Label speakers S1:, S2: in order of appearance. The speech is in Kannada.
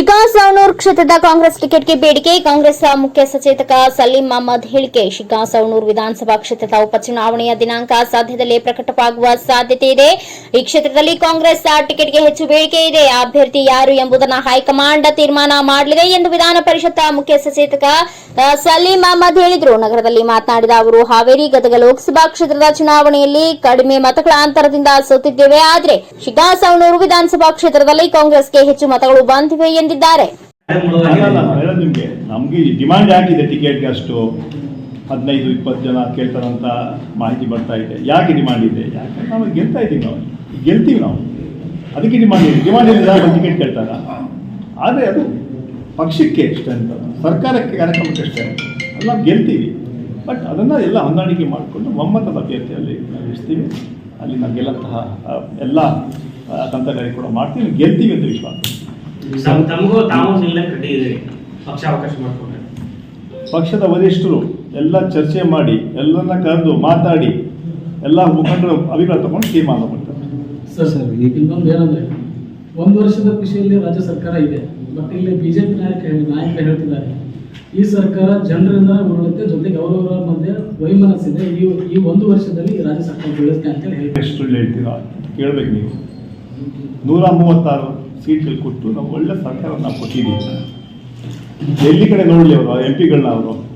S1: ಶಿಕಾಸವಣೂರು ಕ್ಷೇತ್ರದ ಕಾಂಗ್ರೆಸ್ ಟಿಕೆಟ್ಗೆ ಬೇಡಿಕೆ. ಕಾಂಗ್ರೆಸ್ ಮುಖ್ಯ ಸಚೇತಕ ಸಲೀಂ ಅಹಮದ್ ಹೇಳಿಕೆ ಶಿಕಾಸವಣೂರು ವಿಧಾನಸಭಾ ಕ್ಷೇತ್ರದ ಉಪಚುನಾವಣೆಯ ದಿನಾಂಕ ಸದ್ಯದಲ್ಲೇ ಪ್ರಕಟವಾಗುವ ಸಾಧ್ಯತೆ ಇದೆ. ಈ ಕ್ಷೇತ್ರದಲ್ಲಿ ಕಾಂಗ್ರೆಸ್ ಟಿಕೆಟ್ಗೆ ಹೆಚ್ಚು ಬೇಡಿಕೆ ಇದೆ. ಅಭ್ಯರ್ಥಿ ಯಾರು ಎಂಬುದನ್ನು ಹೈಕಮಾಂಡ್ ತೀರ್ಮಾನ ಮಾಡಲಿದೆ ಎಂದು ವಿಧಾನ ಪರಿಷತ್ ಮುಖ್ಯ ಸಚೇತಕ ಸಲೀಂ ಅಹಮದ್ ಹೇಳಿದರು. ನಗರದಲ್ಲಿ ಮಾತನಾಡಿದ ಅವರು, ಹಾವೇರಿ ಗದಗ ಲೋಕಸಭಾ ಕ್ಷೇತ್ರದ ಚುನಾವಣೆಯಲ್ಲಿ ಕಡಿಮೆ ಮತಗಳ ಅಂತರದಿಂದ ಸೋತಿದ್ದೇವೆ. ಆದರೆ ಶಿಕಾಸವನೂರು ವಿಧಾನಸಭಾ ಕ್ಷೇತ್ರದಲ್ಲಿ ಕಾಂಗ್ರೆಸ್ಗೆ ಹೆಚ್ಚು ಮತಗಳು ಬಂದಿವೆ ಎಂದಿದ್ದಾರೆ
S2: ನಮ್ಗೆ ಡಿಮಾಂಡ್ ಯಾಕಿದೆ ಟಿಕೆಟ್ಗೆ ಅಷ್ಟು? ಹದಿನೈದು, ಇಪ್ಪತ್ತು ಜನ ಕೇಳ್ತಾರಂತ ಮಾಹಿತಿ ಬರ್ತಾ ಇದೆ. ಯಾಕೆ ಡಿಮಾಂಡ್ ಇದೆ? ಯಾಕೆ ನಾವು ಗೆಲ್ತಾ ಇದ್ದೀವಿ ನಾವು. ಗೆಲ್ತೀವಿ ನಾವು. ಅದಕ್ಕೆ ಡಿಮಾಂಡ್ ಇದೆ. ಡಿಮಾಂಡ್ ಯಾರು ಟಿಕೆಟ್ ಕೇಳ್ತಾರ? ಆದರೆ ಅದು ಪಕ್ಷಕ್ಕೆ ಸ್ಟ್ರೆಂತ್ ಸರ್ಕಾರಕ್ಕೆ ಕಾರ್ಯಕ್ರಮಕ್ಕೆ ಅಷ್ಟೇ ಅಲ್ಲ ನಾವು ಗೆಲ್ತೀವಿ. ಬಟ್ ಅದನ್ನು ಎಲ್ಲ ಹೊಂದಾಣಿಕೆ ಮಾಡಿಕೊಂಡು ಒಮ್ಮತದ ಅಭ್ಯರ್ಥಿಯಲ್ಲಿ ನಾವು ಇರ್ತೀವಿ ಅಲ್ಲಿ ನಾವು ಗೆಲ್ಲಂತಹ ಎಲ್ಲ ತಂತ್ರಗಾರಿ ಕೂಡ ಮಾಡ್ತೀವಿ. ಗೆಲ್ತೀವಿ ಅಂತ ವಿಶ್ವಾಸ.
S3: ತಮ್- ತಮಗೂ ತಾವು ನಿಲ್ಲಕ್ಕೆ ರೆಡಿ ಇದೆ ಪಕ್ಷ ಅವಕಾಶ ಮಾಡಿಕೊಂಡ್ರೆ.
S2: ಪಕ್ಷದ ವರಿಷ್ಠರು ಎಲ್ಲ ಚರ್ಚೆ ಮಾಡಿ ಎಲ್ಲರನ್ನ ಕರೆದು ಮಾತಾಡಿ ಎಲ್ಲ ಮುಖಂಡರು ಅಭಿಪ್ರಾಯ ತಗೊಂಡು ತೀರ್ಮಾನ ಮಾಡ್ತಾರೆ.
S4: ಸರ್ ಸರ್ ಈಗ ಇನ್ನೊಂದು ಏನಂದ್ರೆ ಒಂದು ವರ್ಷದ ಖುಷಿಯಲ್ಲಿ ರಾಜ್ಯ ಸರ್ಕಾರ ಇದೆ ಬಟ್ ಇಲ್ಲಿ ಬಿಜೆಪಿ ನಾಯಕ ಹೇಳಿ- ನಾಯಕ ಹೇಳ್ತಿದ್ದಾರೆ. ಈ ಸರ್ಕಾರ ಜನರಿಂದ ಉರುಳುತ್ತೆ ಜೊತೆಗೆ ಅವರವರ ಮಧ್ಯೆ ವೈಮನಸ್ಸಿದೆ. ಈ ಈ ಒಂದು ವರ್ಷದಲ್ಲಿ ರಾಜ್ಯ ಸರ್ಕಾರ ಬೀಳುತ್ತೆ ಅಂತ ಹೇಳಿ
S2: ಎಷ್ಟು ಹೇಳ್ತೀರಾ? ಕೇಳ್ಬೇಕು ನೀವು. ನೂರ ಮೂವತ್ತಾರು. ಸೀಟ್ಗಳು ಕೊಟ್ಟು ನಾವು ಒಳ್ಳೆ ಸರ್ಕಾರ ನಾವು ಕೊಟ್ಟಿದ್ದೀವಿ. ಎಲ್ಲಿ ಕಡೆ ನೋಡಲಿ ಅವರು ಎಂ ಪಿಗಳನ್ನ ಅವರು?